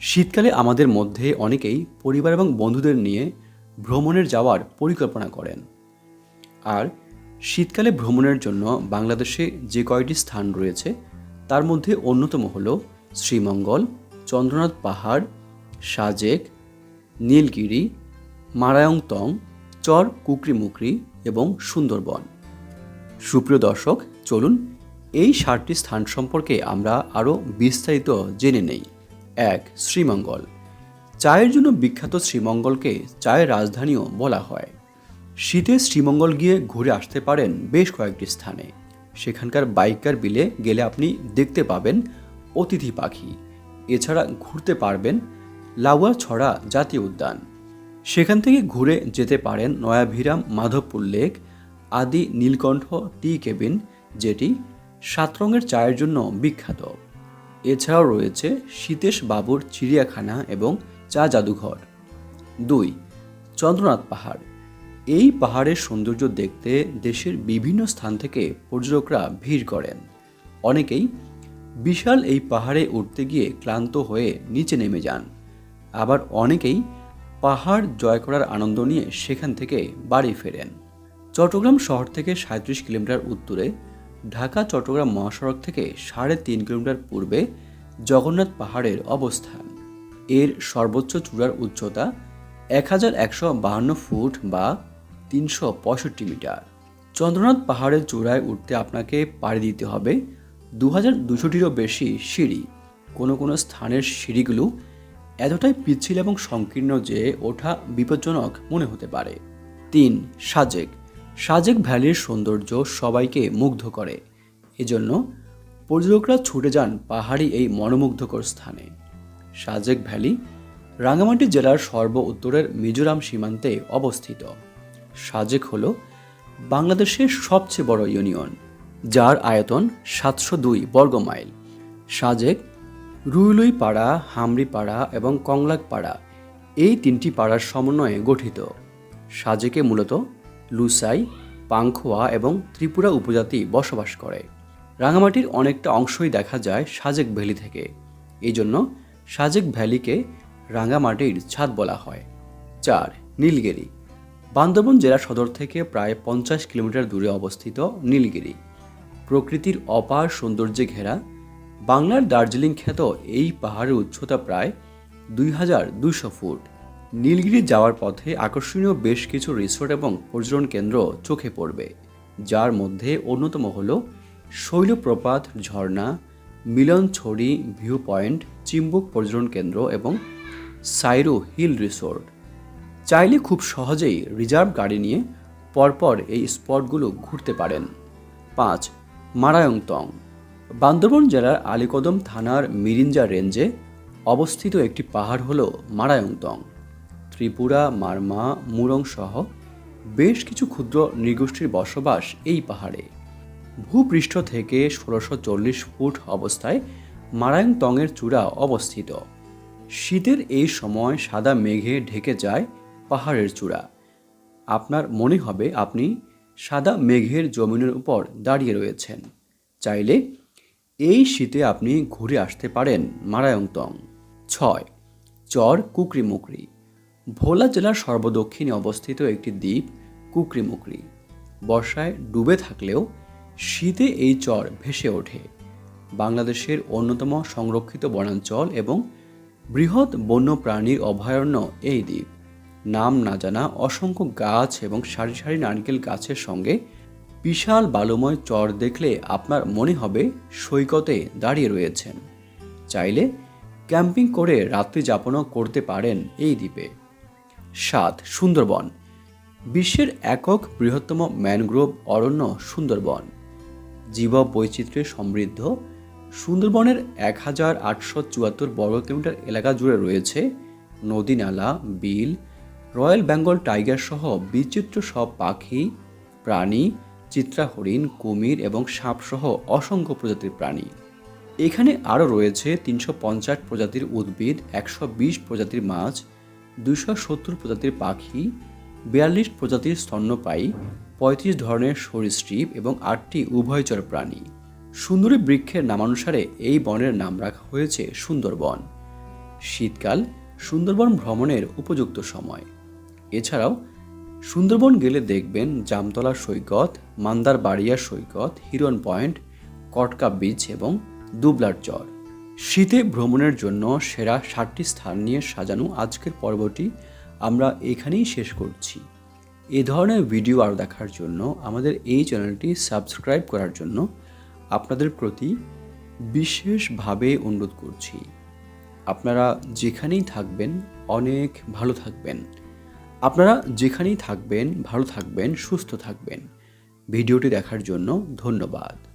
শীতকালে আমাদের মধ্যে অনেকেই পরিবার এবং বন্ধুদের নিয়ে ভ্রমণের যাওয়ার পরিকল্পনা করেন। আর শীতকালে ভ্রমণের জন্য বাংলাদেশে যে কয়টি স্থান রয়েছে, তার মধ্যে অন্যতম হল শ্রীমঙ্গল, চন্দ্রনাথ পাহাড়, সাজেক, নীলগিরি, মারায়ংতং, চর কুকরিমুকরি এবং সুন্দরবন। সুপ্রিয় দর্শক, চলুন এই সাতটি স্থান সম্পর্কে আমরা আরও বিস্তারিত জেনে নেই। এক শ্রীমঙ্গল। চায়ের জন্য বিখ্যাত শ্রীমঙ্গলকে চায়ের রাজধানীও বলা হয়। শীতে শ্রীমঙ্গল গিয়ে ঘুরে আসতে পারেন বেশ কয়েকটি স্থানে। সেখানকার বাইকার বিলে গেলে আপনি দেখতে পাবেন অতিথি পাখি। এছাড়া ঘুরতে পারবেন লাউয়া ছড়া জাতীয় উদ্যান। সেখান থেকে ঘুরে যেতে পারেন নয়াভিরাম, মাধবপুর লেক আদি নীলকণ্ঠ টি কেবিন, যেটি সাত রঙের চায়ের জন্য বিখ্যাত। এছাড়াও রয়েছে সীতেশ বাবুর চিড়িয়াখানা এবং চা জাদুঘর। দুই, চন্দ্রনাথ পাহাড়। এই পাহাড়ের সৌন্দর্য দেখতে দেশের বিভিন্ন স্থান থেকে পর্যটকরা ভিড় করেন। অনেকেই বিশাল এই পাহাড়ে উঠতে গিয়ে ক্লান্ত হয়ে নিচে নেমে যান। আবার অনেকেই পাহাড় জয় করার আনন্দ নিয়ে সেখান থেকে বাড়ি ফেরেন। চট্টগ্রাম শহর থেকে সাঁত্রিশ কিলোমিটার উত্তরে ঢাকা, চট্টগ্রাম মহাসড়ক থেকে সাড়ে তিন কিলোমিটার পূর্বে জগন্নাথ পাহাড়ের অবস্থান। এর সর্বোচ্চ চূড়ার উচ্চতা এক হাজার একশো বাহান্ন ফুট বা তিনশো পঁয়ষট্টি মিটার। চন্দ্রনাথ পাহাড়ের চূড়ায় উঠতে আপনাকে পাড়ি দিতে হবে দু হাজার দুশোটিরও বেশি সিঁড়ি। কোনো কোনো স্থানের সিঁড়িগুলো এতটাই পিচ্ছিল এবং সংকীর্ণ যে ওঠা বিপজ্জনক মনে হতে পারে। তিন, সাজেক। সাজেক ভ্যালির সৌন্দর্য সবাইকে মুগ্ধ করে। এজন্য পর্যটকরা ছুটে যান পাহাড়ি এই মনোমুগ্ধকর স্থানে। সাজেক ভ্যালি রাঙ্গামাটি জেলার সর্ব উত্তরের মিজোরাম সীমান্তে অবস্থিত। সাজেক হল বাংলাদেশের সবচেয়ে বড় ইউনিয়ন, যার আয়তন সাতশো দুই বর্গ মাইল। সাজেক রুইলুই পাড়া হামরি পাড়া এবং কংলাক পাড়া এই তিনটি পাড়ার সমন্বয়ে গঠিত। সাজেকে মূলত লুসাই, পাংখোয়া এবং ত্রিপুরা উপজাতি বসবাস করে। রাঙামাটির অনেকটা অংশই দেখা যায় সাজেক ভ্যালি থেকে। এই জন্য সাজেক ভ্যালিকে রাঙামাটির ছাদ বলা হয়। চার, নীলগিরি। বান্দরবন জেলা সদর থেকে প্রায় পঞ্চাশ কিলোমিটার দূরে অবস্থিত নীলগিরি। প্রকৃতির অপার সৌন্দর্যে ঘেরা, বাংলার দার্জিলিং খ্যাত এই পাহাড়ের উচ্চতা প্রায় দুই হাজার দুইশো ফুট। নীলগিরি যাওয়ার পথে আকর্ষণীয় বেশ কিছু রিসোর্ট এবং পর্যটন কেন্দ্র চোখে পড়বে, যার মধ্যে অন্যতম হল শৈলপ্রপাত, ঝর্ণা, মিলনছড়ি ভিউ পয়েন্ট চিম্বুক পর্যটন কেন্দ্র এবং সাইরো হিল রিসোর্ট। চাইলে খুব সহজেই রিজার্ভ গাড়ি নিয়ে পরপর এই স্পটগুলো ঘুরতে পারেন। পাঁচ, মারায়ংতং। বান্দরবন জেলার আলীকদম থানার মিরিঞ্জা রেঞ্জে অবস্থিত একটি পাহাড় হল মারায়ংতং। ত্রিপুরা, মারমা, মুরং সহ বেশ কিছু ক্ষুদ্র নৃগোষ্ঠীর বসবাস এই পাহাড়ে। ভূপৃষ্ঠ থেকে ষোলোশো চল্লিশ ফুট অবস্থায় মারায়ংতংয়ের চূড়া অবস্থিত। শীতের এই সময় সাদা মেঘে ঢেকে যায় পাহাড়ের চূড়া। আপনার মনে হবে আপনি সাদা মেঘের জমিনের উপর দাঁড়িয়ে রয়েছেন। চাইলে এই শীতে আপনি ঘুরে আসতে পারেন মারায়ংতং। ছয়, চর কুকরিমুকরি ভোলা জেলার সর্বদক্ষিণে অবস্থিত একটি দ্বীপ, কুকরিমুকরি। বর্ষায় ডুবে থাকলেও শীতে এই চর ভেসে ওঠে। বাংলাদেশের অন্যতম সংরক্ষিত বনাঞ্চল এবং বৃহৎ বন্যপ্রাণীর অভয়ারণ্য এই দ্বীপ। নাম না জানা অসংখ্য গাছ এবং সারি সারি নারকেল গাছের সঙ্গে বিশাল বালুময় চর দেখলে আপনার মনে হবে সৈকতে দাঁড়িয়ে রয়েছেন। চাইলে ক্যাম্পিং করে রাত্রি যাপনও করতে পারেন এই দ্বীপে। সাত, সুন্দরবন। বিশ্বের একক বৃহত্তম ম্যানগ্রোভ অরণ্য সুন্দরবন। জীব বৈচিত্র্যে সমৃদ্ধ। সুন্দরবনের এক হাজার আটশো চুয়াত্তর বর্গ কিলোমিটার এলাকা জুড়ে রয়েছে নদী নালা, বিল, রয়্যাল বেঙ্গল টাইগার সহ বিচিত্র সব পাখি, প্রাণী চিত্রা হরিণ কুমির এবং সাপসহ অসংখ্য প্রজাতির প্রাণী। এখানে আরও রয়েছে তিনশো পঞ্চাশ প্রজাতির উদ্ভিদ, একশো বিশ প্রজাতির মাছ দুশো সত্তর প্রজাতির পাখি, বিয়াল্লিশ প্রজাতির স্তন্যপায়ী, পঁয়ত্রিশ ধরনের সরীসৃপ এবং আটটি উভয়চর প্রাণী। সুন্দরী বৃক্ষের নামানুসারে এই বনের নাম রাখা হয়েছে সুন্দরবন। শীতকাল সুন্দরবন ভ্রমণের উপযুক্ত সময়। এছাড়াও, সুন্দরবন গেলে দেখবেন জামতলা সৈকত মান্দার বাড়িয়া সৈকত হিরন পয়েন্ট, কটকা বিচ এবং দুবলার চর। শীতে ভ্রমণের জন্য সেরা ষাটটি স্থান নিয়ে সাজানো আজকের পর্বটি আমরা এখানেই শেষ করছি। এ ধরনের ভিডিও আরও দেখার জন্য আমাদের এই চ্যানেলটি সাবস্ক্রাইব করার জন্য আপনাদের প্রতি বিশেষভাবে অনুরোধ করছি। আপনারা যেখানেই থাকবেন, অনেক ভালো থাকবেন। আপনারা যেখানেই থাকবেন, ভালো থাকবেন, সুস্থ থাকবেন। ভিডিওটি দেখার জন্য ধন্যবাদ।